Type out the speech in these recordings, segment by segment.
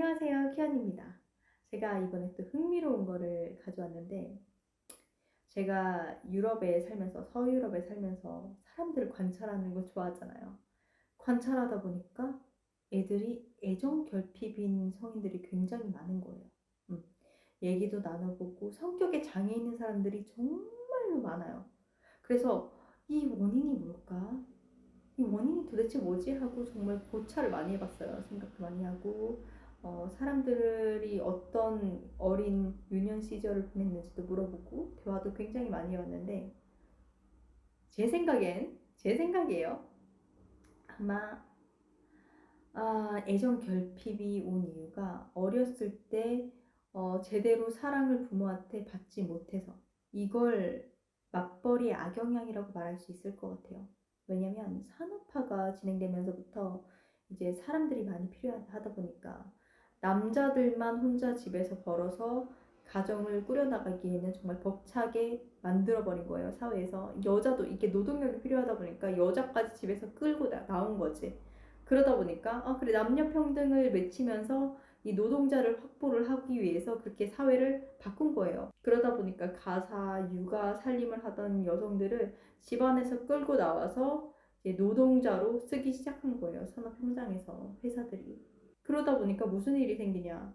안녕하세요. 키안입니다. 제가 이번에 또 흥미로운 거를 가져왔는데, 제가 유럽에 살면서, 서유럽에 살면서 사람들을 관찰하는 거 좋아하잖아요. 관찰하다 보니까 애들이 애정 결핍인 성인들이 굉장히 많은 거예요. 음, 얘기도 나눠보고 성격에 장애 있는 사람들이 정말로 많아요. 그래서 이 원인이 뭘까? 이 원인이 도대체 뭐지? 하고 정말 고찰을 많이 해봤어요. 생각도 많이 하고, 어, 사람들이 어떤 어린 유년 시절을 보냈는지도 물어보고, 대화도 굉장히 많이 해왔는데, 제 생각엔, 제 생각이에요. 아마, 아, 애정 결핍이 온 이유가 어렸을 때, 어, 제대로 사랑을 부모한테 받지 못해서, 이걸 맞벌이의 악영향이라고 말할 수 있을 것 같아요. 왜냐면 산업화가 진행되면서부터 이제 사람들이 많이 필요하다 보니까 남자들만 혼자 집에서 벌어서 가정을 꾸려나가기에는 정말 벅차게 만들어버린 거예요, 사회에서. 여자도 이게 노동력이 필요하다 보니까 여자까지 집에서 끌고 나, 나온 거지. 그러다 보니까, 아, 그래, 남녀 평등을 외치면서 이 노동자를 확보를 하기 위해서 그렇게 사회를 바꾼 거예요. 그러다 보니까 가사, 육아, 살림을 하던 여성들을 집안에서 끌고 나와서 노동자로 쓰기 시작한 거예요. 산업 현장에서 회사들이. 그러다 보니까 무슨 일이 생기냐?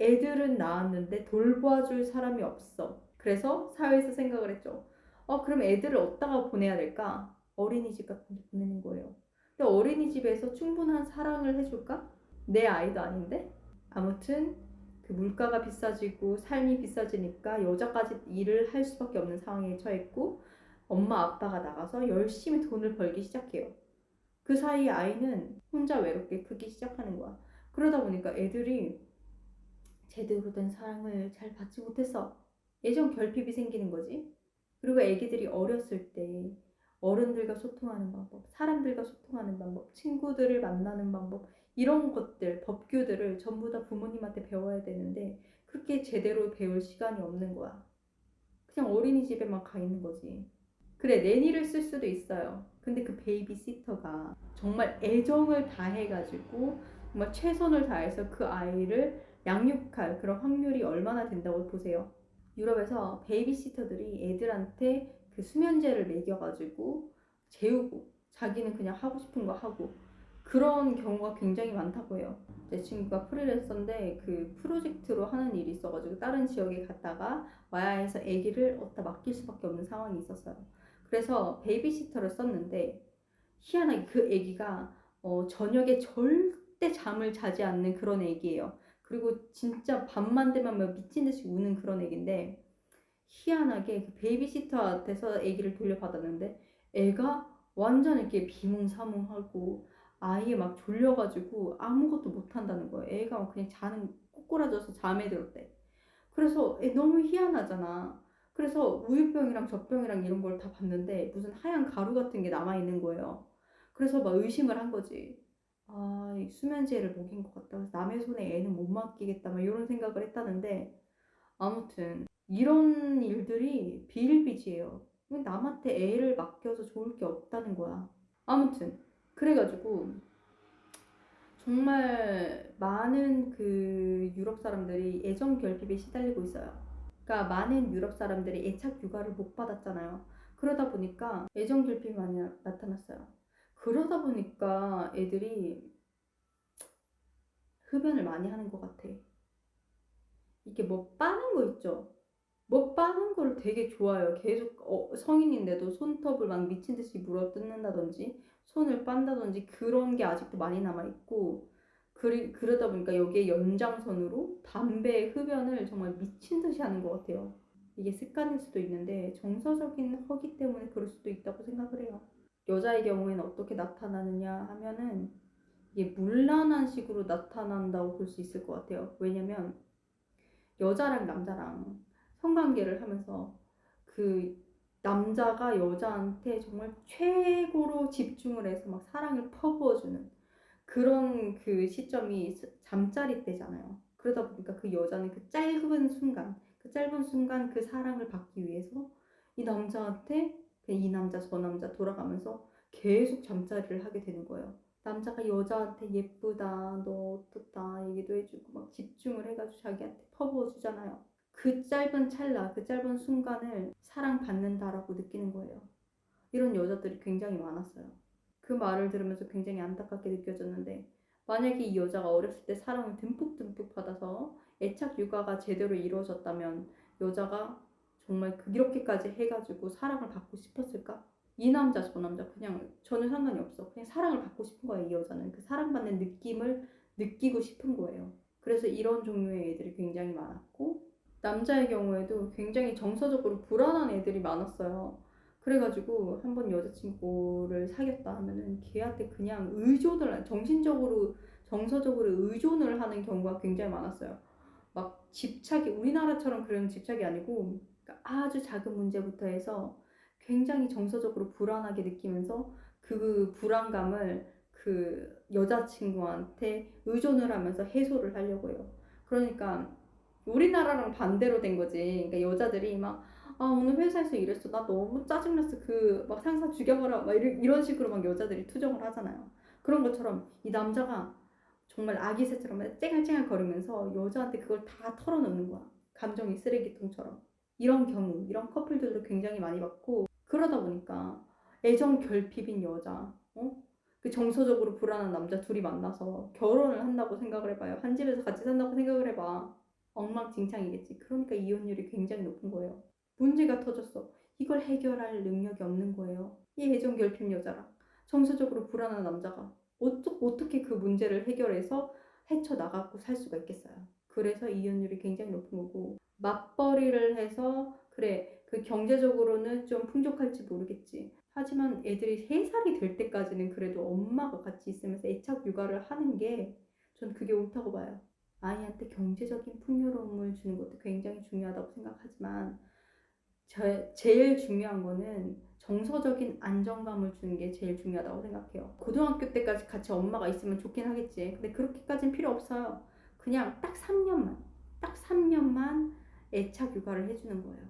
애들은 낳았는데 돌봐줄 사람이 없어. 그래서 사회에서 생각을 했죠. 어, 그럼 애들을 어디다가 보내야 될까? 어린이집 같은 데 보내는 거예요. 근데 어린이집에서 충분한 사랑을 해줄까? 내 아이도 아닌데? 아무튼 그 물가가 비싸지고 삶이 비싸지니까 여자까지 일을 할 수밖에 없는 상황에 처했고 엄마 아빠가 나가서 열심히 돈을 벌기 시작해요. 그 사이에 아이는 혼자 외롭게 크기 시작하는 거야. 그러다 보니까 애들이 제대로 된 사랑을 잘 받지 못해서 애정 결핍이 생기는 거지. 그리고 애기들이 어렸을 때 어른들과 소통하는 방법, 사람들과 소통하는 방법, 친구들을 만나는 방법, 이런 것들, 법규들을 전부 다 부모님한테 배워야 되는데 그렇게 제대로 배울 시간이 없는 거야. 그냥 어린이집에만 가 있는 거지. 그래, 내니를 쓸 수도 있어요. 근데 그 베이비 시터가 정말 애정을 다해가지고 정말 최선을 다해서 그 아이를 양육할 그런 확률이 얼마나 된다고 보세요. 유럽에서 베이비 시터들이 애들한테 그 수면제를 먹여가지고 재우고 자기는 그냥 하고 싶은 거 하고 그런 경우가 굉장히 많다고 해요. 제 친구가 프리랜서인데 그 프로젝트로 하는 일이 있어가지고 다른 지역에 갔다가 와야 해서 아기를 어디다 맡길 수밖에 없는 상황이 있었어요. 그래서 베이비시터를 썼는데 희한하게 그 아기가 어, 저녁에 절대 잠을 자지 않는 그런 아기예요. 그리고 진짜 밤만 되면 막 미친 듯이 우는 그런 애기인데 희한하게 그 베이비시터한테서 아기를 돌려받았는데 애가 완전 이렇게 비몽사몽하고 아예 막 졸려가지고 아무것도 못한다는 거예요. 애가 막 그냥 자는 꼬꾸라져서 잠에 들었대. 그래서 애 너무 희한하잖아. 그래서 우유병이랑 젖병이랑 이런 걸 다 봤는데 무슨 하얀 가루 같은 게 남아 있는 거예요. 그래서 막 의심을 한 거지. 아, 이 수면제를 먹인 것 같다. 남의 손에 애는 못 맡기겠다. 막 이런 생각을 했다는데 아무튼 이런 일들이 비일비재해요. 남한테 애를 맡겨서 좋을 게 없다는 거야. 아무튼 그래가지고 정말 많은 그 유럽 사람들이 애정 결핍에 시달리고 있어요. 그러니까 많은 유럽 사람들이 애착 육아를 못 받았잖아요. 그러다 보니까 애정 결핍이 많이 나- 나타났어요. 그러다 보니까 애들이 흡연을 많이 하는 것 같아. 이게 뭐 빠는 거 있죠? 뭐 빠는 걸 되게 좋아해요. 계속 어, 성인인데도 손톱을 막 미친 듯이 물어 뜯는다든지 손을 빤다든지 그런 게 아직도 많이 남아 있고 그리, 그러다 보니까 여기에 연장선으로 담배 흡연을 정말 미친 듯이 하는 것 같아요. 이게 습관일 수도 있는데 정서적인 허기 때문에 그럴 수도 있다고 생각을 해요. 여자의 경우에는 어떻게 나타나느냐 하면은 이게 물란한 식으로 나타난다고 볼 수 있을 것 같아요. 왜냐면 여자랑 남자랑 성관계를 하면서 그 남자가 여자한테 정말 최고로 집중을 해서 막 사랑을 퍼부어주는 그런 그 시점이 잠자리 때잖아요. 그러다 보니까 그 여자는 그 짧은 순간, 그 짧은 순간 그 사랑을 받기 위해서 이 남자한테 이 남자 저 남자 돌아가면서 계속 잠자리를 하게 되는 거예요. 남자가 여자한테 예쁘다, 너 어떻다 얘기도 해주고 막 집중을 해가지고 자기한테 퍼부어주잖아요. 그 짧은 찰나, 그 짧은 순간을 사랑받는다라고 느끼는 거예요. 이런 여자들이 굉장히 많았어요. 그 말을 들으면서 굉장히 안타깝게 느껴졌는데 만약에 이 여자가 어렸을 때 사랑을 듬뿍듬뿍 받아서 애착 육아가 제대로 이루어졌다면 여자가 정말 그렇게까지 해가지고 사랑을 받고 싶었을까? 이 남자 저 남자 그냥 저는 상관이 없어. 그냥 사랑을 받고 싶은 거예요. 이 여자는 그 사랑받는 느낌을 느끼고 싶은 거예요. 그래서 이런 종류의 애들이 굉장히 많았고 남자의 경우에도 굉장히 정서적으로 불안한 애들이 많았어요. 그래가지고 한 번 여자친구를 사귀었다 하면은 걔한테 그냥 의존을 정신적으로 정서적으로 의존을 하는 경우가 굉장히 많았어요. 막 집착이 우리나라처럼 그런 집착이 아니고 그러니까 아주 작은 문제부터 해서 굉장히 정서적으로 불안하게 느끼면서 그 불안감을 그 여자친구한테 의존을 하면서 해소를 하려고 해요. 그러니까 우리나라랑 반대로 된 거지. 그러니까 여자들이 막, 아, 오늘 회사에서 이랬어. 나 너무 짜증났어. 그, 막 상사 죽여버려. 막 이런, 이런 식으로 막 여자들이 투정을 하잖아요. 그런 것처럼 이 남자가 정말 아기 새처럼 쨍알쨍알 거리면서 여자한테 그걸 다 털어놓는 거야. 감정이 쓰레기통처럼. 이런 경우, 이런 커플들도 굉장히 많이 봤고, 그러다 보니까 애정 결핍인 여자, 어? 그 정서적으로 불안한 남자 둘이 만나서 결혼을 한다고 생각을 해봐요. 한 집에서 같이 산다고 생각을 해봐. 엉망진창이겠지. 그러니까 이혼율이 굉장히 높은 거예요. 문제가 터졌어. 이걸 해결할 능력이 없는 거예요. 이 애정 결핍 여자랑 정서적으로 불안한 남자가 어떠, 어떻게 그 문제를 해결해서 헤쳐나가고 살 수가 있겠어요. 그래서 이혼율이 굉장히 높은 거고 맞벌이를 해서 그래 그 경제적으로는 좀 풍족할지 모르겠지. 하지만 애들이 3살이 될 때까지는 그래도 엄마가 같이 있으면서 애착 육아를 하는 게 전 그게 옳다고 봐요. 아이한테 경제적인 풍요로움을 주는 것도 굉장히 중요하다고 생각하지만 제, 제일 중요한 거는 정서적인 안정감을 주는 게 제일 중요하다고 생각해요. 고등학교 때까지 같이 엄마가 있으면 좋긴 하겠지. 근데 그렇게까지는 필요 없어요. 그냥 딱 3년만, 딱 3년만 애착 육아를 해주는 거예요.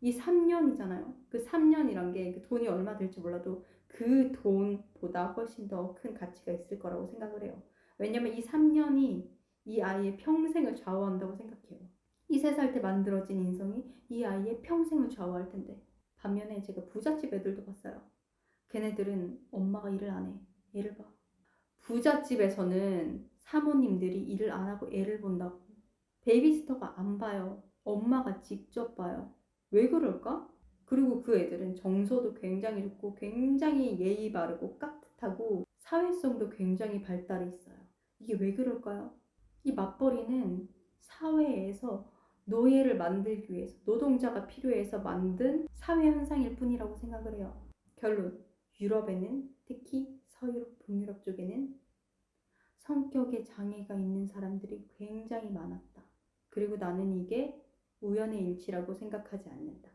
이 3년이잖아요. 그 3년이란 게 그 돈이 얼마 될지 몰라도 그 돈보다 훨씬 더 큰 가치가 있을 거라고 생각을 해요. 왜냐면 이 3년이 이 아이의 평생을 좌우한다고 생각해요. 이세살 때 만들어진 인성이 이 아이의 평생을 좌우할 텐데. 반면에 제가 부잣집 애들도 봤어요. 걔네들은 엄마가 일을 안 해. 애를 봐. 부잣집에서는 사모님들이 일을 안 하고 애를 본다고. 베이비시터가 안 봐요. 엄마가 직접 봐요. 왜 그럴까? 그리고 그 애들은 정서도 굉장히 좋고 굉장히 예의 바르고 깍듯하고 사회성도 굉장히 발달해 있어요. 이게 왜 그럴까요? 이 맞벌이는 사회에서 노예를 만들기 위해서 노동자가 필요해서 만든 사회 현상일 뿐이라고 생각을 해요. 결론 유럽에는 특히 서유럽, 북유럽 쪽에는 성격에 장애가 있는 사람들이 굉장히 많았다. 그리고 나는 이게 우연의 일치라고 생각하지 않는다.